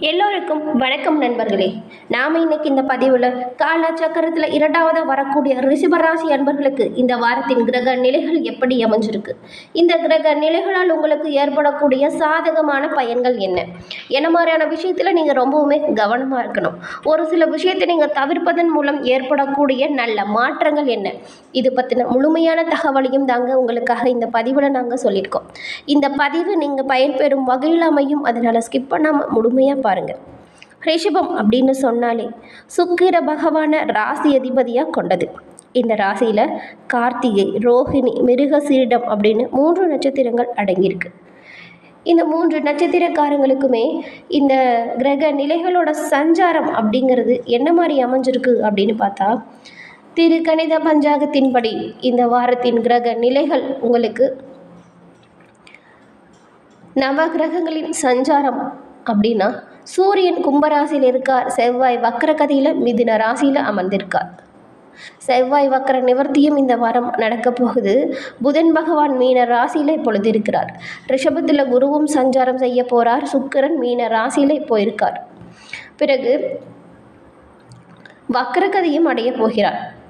எல்லோருக்கும் வணக்கம் நண்பர்களே. நாம் இன்னைக்கு இந்த பதிவில் கால சக்கரத்தில் இரண்டாவதாக வரக்கூடிய ரிஷபராசி அன்பர்களுக்கு இந்த வாரத்தின் கிரக நிலைகள் எப்படி அமைஞ்சிருக்கு? இந்த கிரக நிலைகளால் உங்களுக்கு ஏற்படக்கூடிய சாதகமான பயன்கள் என்ன? என்ன மாதிரியான விஷயத்தில் நீங்கள் ரொம்பவுமே கவனமாக இருக்கணும். ஒரு சில விஷயத்தை நீங்கள் தவிர்ப்பதன் மூலம் ஏற்படக்கூடிய நல்ல மாற்றங்கள் என்ன? இது பற்றின முழுமையான தகவலையும் தாங்க உங்களுக்காக இந்த பதிவில் நாங்கள் சொல்லியிருக்கோம். இந்த பதிவு நீங்கள் பயன்பெறும் வகையில் அமையும். அதனால் ஸ்கிப் பண்ணாமல் முழுமையாக பாருங்கள் ரிஷபம் அப்படின்னு சொன்னாலே சுக்கிர பகவான ராசி அதிபதியாக கொண்டது. இந்த ராசியில் கார்த்திகை ரோஹிணி மிருகசீரிடம் அப்படின்னு மூன்று நட்சத்திரங்கள் அடங்கியிருக்கு. இந்த மூன்று நட்சத்திரக்காரங்களுக்குமே இந்த கிரக நிலைகளோட சஞ்சாரம் அப்படிங்கிறது என்ன மாதிரி அமைஞ்சிருக்கு அப்படின்னு பார்த்தா திரு கணித பஞ்சாங்கத்தின்படி இந்த வாரத்தின் கிரக நிலைகள் உங்களுக்கு நவ கிரகங்களின் சஞ்சாரம் அப்படின்னா சூரியன் கும்பராசியில் இருக்கார். செவ்வாய் வக்கரகதியில் மிதுன ராசியில் அமர்ந்திருக்கார். செவ்வாய் வக்கர நிவர்த்தியும் இந்த வாரம் நடக்க போகுது. புதன் பகவான் மீன ராசியில் இப்பொழுது இருக்கிறார். ரிஷபத்தில் குருவும் சஞ்சாரம் செய்ய போகிறார் சுக்கிரன் மீன ராசியில் இப்போ இருக்கார். பிறகு வக்கரகதியும் அடைய போகிறார்.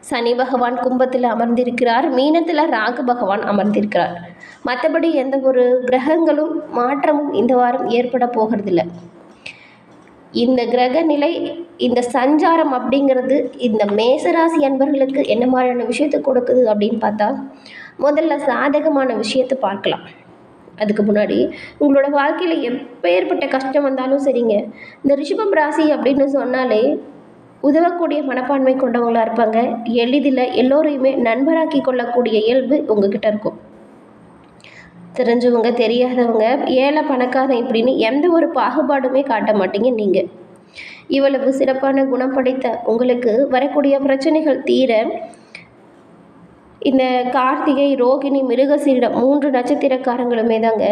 சனி பகவான் கும்பத்தில் அமர்ந்திருக்கிறார். மீனத்தில் ராகு பகவான் அமர்ந்திருக்கிறார். மற்றபடி எந்த ஒரு கிரகங்களும் மாற்றமும் இந்த வாரம் ஏற்பட போகிறதில்ல. இந்த கிரக நிலை இந்த சஞ்சாரம் அப்படிங்கிறது இந்த மேசராசி அன்பர்களுக்கு என்ன மாதிரியான விஷயத்தை கொடுக்குது அப்படின்னு பார்த்தா முதல்ல சாதகமான விஷயத்தை பார்க்கலாம். அதுக்கு முன்னாடி உங்களோட வாழ்க்கையில் எப்பேற்பட்ட கஷ்டம் வந்தாலும் சரிங்க. இந்த ரிஷபம் ராசி அப்படின்னு சொன்னாலே உதவக்கூடிய மனப்பான்மை கொண்டவங்களாக இருப்பாங்க. எளிதில் எல்லோரையுமே நண்பராக்கி கொள்ளக்கூடிய இயல்பு உங்ககிட்ட இருக்கும். தெரிஞ்சவங்க தெரியாதவங்க ஏழை பணக்காரன் இப்படின்னு எந்த ஒரு பாகுபாடுமே காட்ட மாட்டீங்க நீங்கள் இவ்வளவு சிறப்பான குணம் படைத்த உங்களுக்கு வரக்கூடிய பிரச்சனைகள் தீர இந்த கார்த்திகை ரோகிணி மிருகசீரிடம் மூன்று நட்சத்திரக்காரங்களுமே தாங்க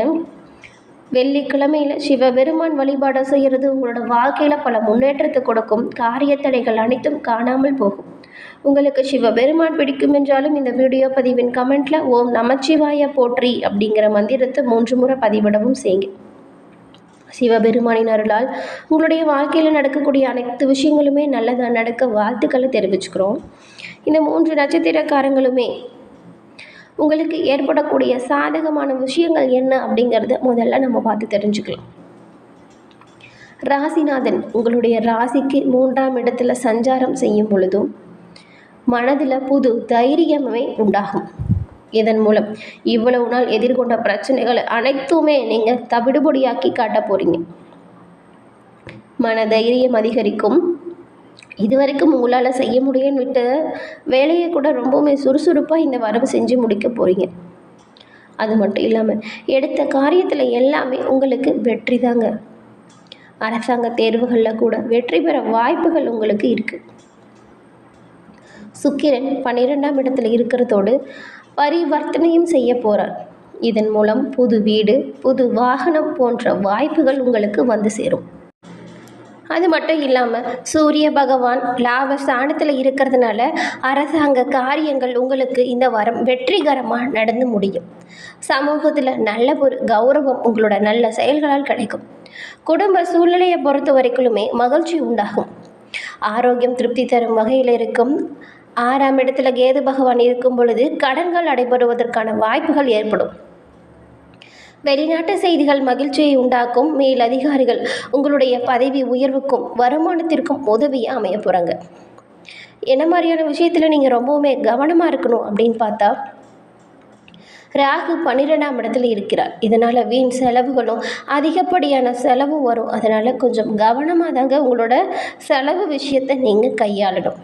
வெள்ளிக்கிழமையில் சிவபெருமான் வழிபாடு செய்கிறது உங்களோட வாழ்க்கையில் பல முன்னேற்றத்தை கொடுக்கும். காரிய தடைகள் அனைத்தும் காணாமல் போகும். உங்களுக்கு சிவபெருமான் பிடிக்கும் என்றாலும் இந்த வீடியோ பதிவின் கமெண்ட்ல ஓம் நமச்சிவாய போற்றி அப்படிங்கிற மந்திரத்தை மூன்று முறை பதிவிடவும் செய்யுங்க. சிவபெருமானின் அருளால் உங்களுடைய வாழ்க்கையில் நடக்கக்கூடிய அனைத்து விஷயங்களுமே நல்லதாக நடக்க வாழ்த்துக்களை தெரிவிச்சுக்கிறோம். இந்த மூன்று நட்சத்திரக்காரங்களுமே உங்களுக்கு ஏற்படக்கூடிய சாதகமான விஷயங்கள் என்ன அப்படிங்கிறத முதல்ல நம்ம பார்த்து தெரிஞ்சுக்கலாம். ராசிநாதன் உங்களுடைய ராசிக்கு மூன்றாம் இடத்துல சஞ்சாரம் செய்யும் பொழுதும் மனதில் புது தைரியமே உண்டாகும். இதன் மூலம் இவ்வளவு நாள் எதிர்கொண்ட பிரச்சனைகள் அனைத்துமே நீங்கள் தவிடுபொடியாக்கி காட்ட போகிறீங்க மன தைரியம் அதிகரிக்கும். இதுவரைக்கும் உங்களால் செய்ய முடியும்னு விட்ட வேலையை கூட ரொம்பவுமே சுறுசுறுப்பாக இந்த வரவு செஞ்சு முடிக்க போகிறீங்க அது மட்டும் இல்லாமல் எடுத்த காரியத்தில் எல்லாமே உங்களுக்கு வெற்றி தாங்க. அரசாங்க தேர்வுகளில் கூட வெற்றி பெற வாய்ப்புகள் உங்களுக்கு இருக்குது சுக்கிரன் பன்னிரெண்டாம் இடத்துல இருக்கிறதோடு பரிவர்த்தனையும் செய்ய போகிறார் இதன் மூலம் புது வீடு புது வாகனம் போன்ற வாய்ப்புகள் உங்களுக்கு வந்து சேரும். அது மட்டும் இல்லாமல் சூரிய பகவான் லாப ஸ்தானத்தில் இருக்கிறதுனால அரசாங்க காரியங்கள் உங்களுக்கு இந்த வாரம் வெற்றிகரமாக நடந்து முடியும். சமூகத்தில் நல்ல ஒரு கௌரவம் உங்களோட நல்ல செயல்களால் கிடைக்கும். குடும்ப சூழ்நிலையை பொறுத்த வரைக்குமே மகிழ்ச்சி உண்டாகும். ஆரோக்கியம் திருப்தி தரும் வகையில் இருக்கும். ஆறாம் இடத்துல கேது பகவான் இருக்கும் பொழுது கடன்கள் அடைபடுவதற்கான வாய்ப்புகள் ஏற்படும். வெளிநாட்டு செய்திகள் மகிழ்ச்சியை உண்டாக்கும். மேல் அதிகாரிகள் உங்களுடைய பதவி உயர்வுக்கும் வருமானத்திற்கும் உதவியாக அமைய போகிறாங்க என்ன மாதிரியான விஷயத்தில் நீங்கள் ரொம்பவுமே கவனமாக இருக்கணும் அப்படின்னு பார்த்தா ராகு பன்னிரெண்டாம் இடத்துல இருக்கிறார். இதனால் வீண் செலவுகளும் அதிகப்படியான செலவும் வரும். அதனால் கொஞ்சம் கவனமாக தாங்க உங்களோட செலவு விஷயத்தை நீங்கள் கையாளணும்.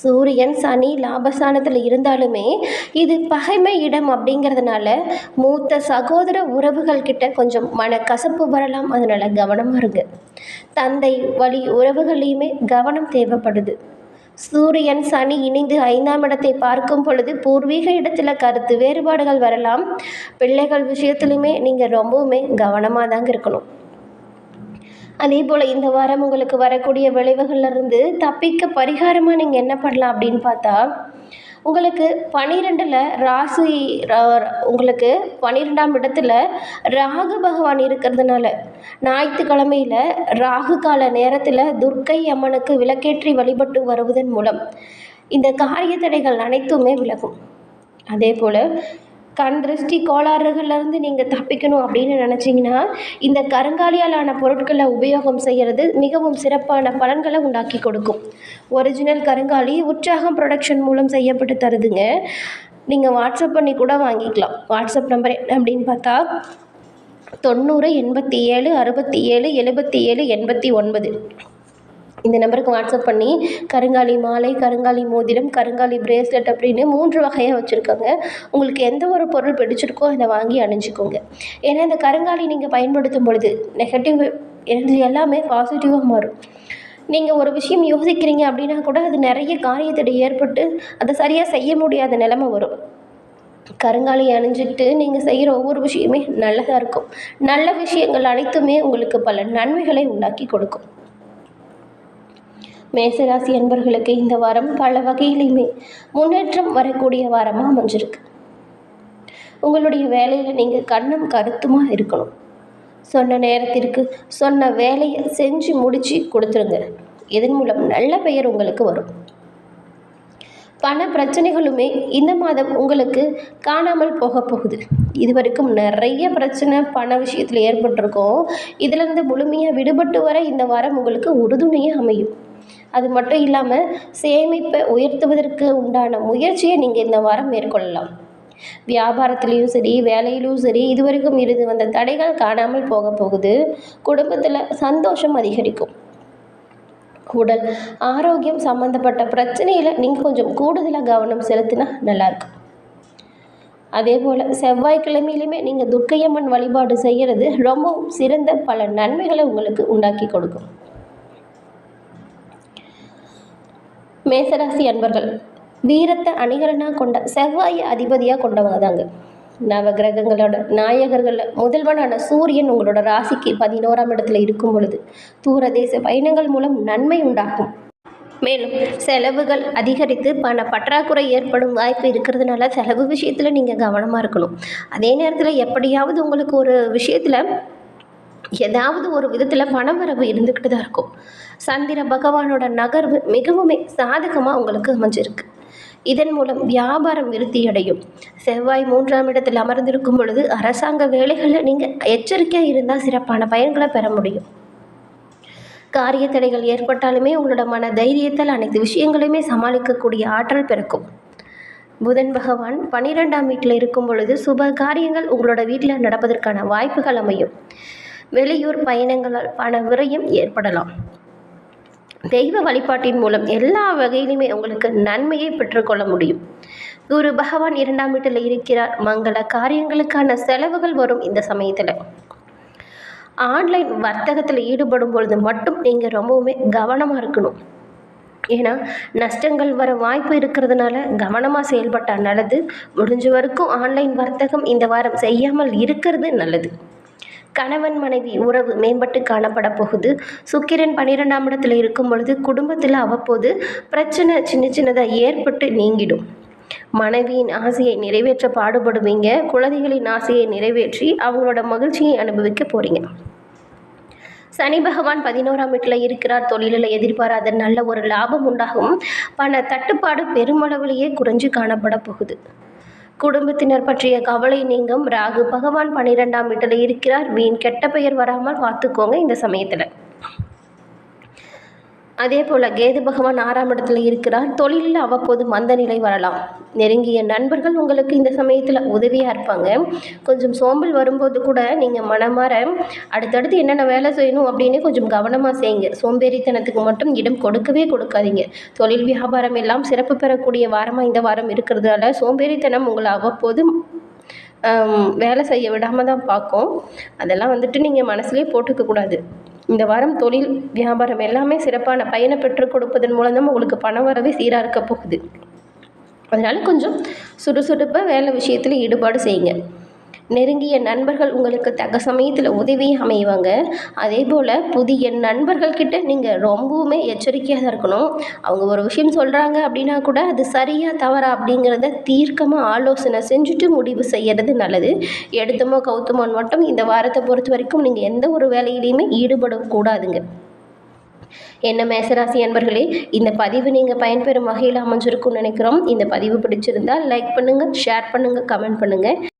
சூரியன் சனி லாபஸ்தானத்தில் இருந்தாலுமே இது பகைமை இடம் அப்படிங்கிறதுனால மூத்த சகோதர உறவுகள் கிட்ட கொஞ்சம் மனக்கசப்பு வரலாம். அதனால் கவனமாக இருங்க. தந்தை வழி உறவுகளையுமே கவனம் தேவைப்படுது. சூரியன் சனி இணைந்து ஐந்தாம் இடத்தை பார்க்கும் பொழுது பூர்வீக இடத்துல கருத்து வேறுபாடுகள் வரலாம். பிள்ளைகள் விஷயத்துலையுமே நீங்கள் ரொம்பவுமே கவனமாக தாங்க இருக்கணும். அதே போல் இந்த வாரம் உங்களுக்கு வரக்கூடிய விளைவுகள்லேருந்து தப்பிக்க பரிகாரமாக நீங்கள் என்ன பண்ணலாம் அப்படின்னு பார்த்தா உங்களுக்கு பன்னிரெண்டில் ராசி ரா- உங்களுக்கு பனிரெண்டாம் இடத்துல ராகு பகவான் இருக்கிறதுனால ஞாயிற்றுக்கிழமையில் ராகு கால நேரத்தில் துர்க்கை அம்மனுக்கு விளக்கேற்றி வழிபட்டு வருவதன் மூலம் இந்த காரிய தடைகள் அனைத்துமே விலகும். அதே போல் கண் திருஷ்டி கோளாறுகள்லேருந்து நீங்கள் தப்பிக்கணும் அப்படின்னு நினச்சிங்கன்னா இந்த கருங்காலியாலான பொருட்களை உபயோகம் செய்கிறது மிகவும் சிறப்பான பலன்களை உண்டாக்கி கொடுக்கும். ஒரிஜினல் கருங்காலி உற்சாகம் ப்ரொடக்ஷன் மூலம் செய்யப்பட்டு தருதுங்க. நீங்கள் வாட்ஸ்அப் பண்ணி கூட வாங்கிக்கலாம். வாட்ஸ்அப் நம்பர் என்ன அப்படின்னு பார்த்தா தொண்ணூறு எண்பத்தி ஏழு அறுபத்தி ஏழு எழுபத்தி ஏழு எண்பத்தி ஒன்பது. இந்த நம்பருக்கு வாட்ஸ்அப் பண்ணி கருங்காலி மாலை கருங்காலி மோதிரம் கருங்காலி பிரேஸ்லெட் அப்படின்னு மூன்று வகையாக வச்சுருக்காங்க. உங்களுக்கு எந்த ஒரு பொருள் பிடிச்சிருக்கோ அதை வாங்கி அணிஞ்சிக்கோங்க. ஏன்னா இந்த கருங்காலி நீங்கள் பயன்படுத்தும் பொழுது நெகட்டிவ் எனர்ஜி எல்லாமே பாசிட்டிவாக மாறும். நீங்கள் ஒரு விஷயம் யோசிக்கிறீங்க அப்படின்னா கூட அது நிறைய காரியத்தடை ஏற்பட்டு அதை சரியாக செய்ய முடியாத நிலைமை வரும். கருங்காலி அணிஞ்சிட்டு நீங்கள் செய்கிற ஒவ்வொரு விஷயமே நல்லதாக இருக்கும். நல்ல விஷயங்கள் அனைத்துமே உங்களுக்கு பல நன்மைகளை உண்டாக்கி கொடுக்கும். மேசராசி அன்பர்களுக்கு இந்த வாரம் பல வகையிலையுமே முன்னேற்றம் வரக்கூடிய வாரமாக அமைஞ்சிருக்கு. உங்களுடைய வேலையில் நீங்கள் கண்ணும் கருத்துமாக இருக்கணும். சொன்ன நேரத்திற்கு சொன்ன வேலையை செஞ்சு முடித்து கொடுத்துருங்க. இதன் மூலம் நல்ல பெயர் உங்களுக்கு வரும். பண பிரச்சனைகளுமே இந்த மாதம் உங்களுக்கு காணாமல் போக போகுது. இது வரைக்கும் நிறைய பிரச்சனை பண விஷயத்தில் ஏற்பட்டிருக்கோம். இதிலிருந்து முழுமையாக விடுபட்டு வர இந்த வாரம் உங்களுக்கு உறுதுணையாக அமையும். அது மட்டும் இல்லாமல் சேமிப்பை உயர்த்துவதற்கு உண்டான முயற்சியை நீங்கள் இந்த வாரம் மேற்கொள்ளலாம். வியாபாரத்துலேயும் சரி வேலையிலும் சரி இதுவரைக்கும் இருந்து வந்த தடைகள் காணாமல் போக போகுது. குடும்பத்தில் சந்தோஷம் அதிகரிக்கும். உடல் ஆரோக்கியம் சம்மந்தப்பட்ட பிரச்சனையில் நீங்கள் கொஞ்சம் கூடுதலாக கவனம் செலுத்தினா நல்லாயிருக்கும் அதே போல் செவ்வாய்க்கிழமையிலுமே நீங்கள் துர்க்கையம்மன் வழிபாடு செய்கிறது ரொம்பவும் சிறந்த பல நன்மைகளை உங்களுக்கு உண்டாக்கி கொடுக்கும். மேசராசி அன்பர்கள் வீரத்தை அணிகலனாக கொண்ட செவ்வாயை அதிபதியாக கொண்டவங்க தாங்க நவ கிரகங்களோட நாயகர்களில் முதல்வனான சூரியன் உங்களோட ராசிக்கு பதினோராம் இடத்துல இருக்கும் பொழுது தூரதேச பயணங்கள் மூலம் நன்மை உண்டாகும். மேலும் செலவுகள் அதிகரித்து பண பற்றாக்குறை ஏற்படும் வாய்ப்பு இருக்கிறதுனால செலவு விஷயத்தில் நீங்கள் கவனமாக இருக்கணும். அதே நேரத்தில் எப்படியாவது உங்களுக்கு ஒரு விஷயத்தில் ஏதாவது ஒரு விதத்தில் பணவரவு இருந்துக்கிட்டு தான் இருக்கும். சந்திர பகவானோட நகர்வு மிகவுமே சாதகமாக உங்களுக்கு அமைஞ்சிருக்கு. இதன் மூலம் வியாபாரம் விருத்தியடையும் செவ்வாய் மூன்றாம் இடத்தில் அமர்ந்திருக்கும் பொழுது அரசாங்க வேலைகளில் நீங்கள் எச்சரிக்கையாக இருந்தால் சிறப்பான பயன்களை பெற முடியும். காரிய தடைகள் ஏற்பட்டாலுமே உங்களோட மன தைரியத்தால் அனைத்து விஷயங்களையுமே சமாளிக்கக்கூடிய ஆற்றல் பிறக்கும். புதன் பகவான் பன்னிரெண்டாம் வீட்டில் இருக்கும் பொழுது சுப காரியங்கள் உங்களோட வீட்டில் நடப்பதற்கான வாய்ப்புகள் அமையும். வெளியூர் பயணங்களால் பண விரயம் ஏற்படலாம். தெய்வ வழிபாட்டின் மூலம் எல்லா வகையிலுமே உங்களுக்கு நன்மையை பெற்றுக்கொள்ள முடியும். குரு பகவான் இரண்டாம் வீட்டில் இருக்கிறார். மங்கள காரியங்களுக்கான செலவுகள் வரும் இந்த சமயத்தில். ஆன்லைன் வர்த்தகத்தில் ஈடுபடும் பொழுது மட்டும் நீங்கள் ரொம்பவுமே கவனமாக இருக்கணும். ஏன்னா நஷ்டங்கள் வர வாய்ப்பு இருக்கிறதுனால கவனமாக செயல்பட்டால் நல்லது. முடிஞ்ச வரைக்கும் ஆன்லைன் வர்த்தகம் இந்த வாரம் செய்யாமல் இருக்கிறது நல்லது. கணவன் மனைவி உறவு மேம்பட்டு காணப்பட போகுது. சுக்கிரன் பன்னிரெண்டாம் இடத்துல இருக்கும் பொழுது குடும்பத்தில் அவ்வப்போது பிரச்சனை சின்ன சின்னதாக ஏற்பட்டு நீங்கிடும். மனைவியின் ஆசையை நிறைவேற்ற பாடுபடுவீங்க. குழந்தைகளின் ஆசையை நிறைவேற்றி அவங்களோட மகிழ்ச்சியை அனுபவிக்க போகிறீங்க சனி பகவான் பதினோராம் வீட்டில் இருக்கிறார். தொழிலில் எதிர்பாராத நல்ல ஒரு லாபம் உண்டாகும். பண தட்டுப்பாடு பெருமளவிலேயே குறைஞ்சு காணப்பட போகுது. குடும்பத்தினர் பற்றிய கவலை நீங்கும். ராகு பகவான் பன்னிரெண்டாம் வீட்டில் இருக்கிறார். வீண் கெட்ட பெயர் வராமல் பார்த்துக்கோங்க இந்த சமயத்தில். அதே போல் கேது பகவான் ஆறாம் இடத்துல இருக்கிறார். தொழிலில் அவ்வப்போது மந்த நிலை வரலாம். நெருங்கிய நண்பர்கள் உங்களுக்கு இந்த சமயத்தில் உதவியாக இருப்பாங்க. கொஞ்சம் சோம்பல் வரும்போது கூட நீங்கள் மனமாற அடுத்தடுத்து என்னென்ன வேலை செய்யணும் அப்படின்னு கொஞ்சம் கவனமாக செய்யுங்க. சோம்பேறித்தனத்துக்கு மட்டும் இடம் கொடுக்கவே கொடுக்காதீங்க. தொழில் வியாபாரம் எல்லாம் சிறப்பு பெறக்கூடிய வாரமாக இந்த வாரம் இருக்கிறதால சோம்பேறித்தனம் உங்களை அவ்வப்போது வேலை செய்ய விடாமல் தான் பார்க்கும். அதெல்லாம் வந்துட்டு நீங்கள் மனசுலேயே போட்டுக்கக்கூடாது இந்த வாரம் தொழில் வியாபாரம் எல்லாமே சிறப்பான பயனை பெற்றுக் கொடுப்பதன் மூலம் தான் உங்களுக்கு பண வரவே சீராக இருக்க போகுது. அதனால் கொஞ்சம் சுறுசுறுப்பாக வேலை விஷயத்தில் ஈடுபாடு செய்யுங்க. நெருங்கிய நண்பர்கள் உங்களுக்கு தக்க சமயத்தில் உதவி அமைவாங்க. அதே போல் புதிய நண்பர்கள்கிட்ட நீங்கள் ரொம்பவுமே எச்சரிக்கையாக தான் இருக்கணும். அவங்க ஒரு விஷயம் சொல்கிறாங்க அப்படின்னா கூட அது சரியாக தவறா அப்படிங்கிறத தீர்க்கமாக ஆலோசனை செஞ்சுட்டு முடிவு செய்கிறது நல்லது. எடுத்தமோ கவுத்தமோன்னு மட்டும் இந்த வாரத்தை பொறுத்த வரைக்கும் நீங்கள் எந்த ஒரு வேலையிலையுமே ஈடுபடக்கூடாதுங்க. என்ன மேசராசி அன்பர்களே இந்த பதிவு நீங்கள் பயன்பெறும் வகையில் அமைஞ்சிருக்கும்னு நினைக்கிறோம். இந்த பதிவு பிடிச்சிருந்தால் லைக் பண்ணுங்கள் ஷேர் பண்ணுங்கள் கமெண்ட் பண்ணுங்கள்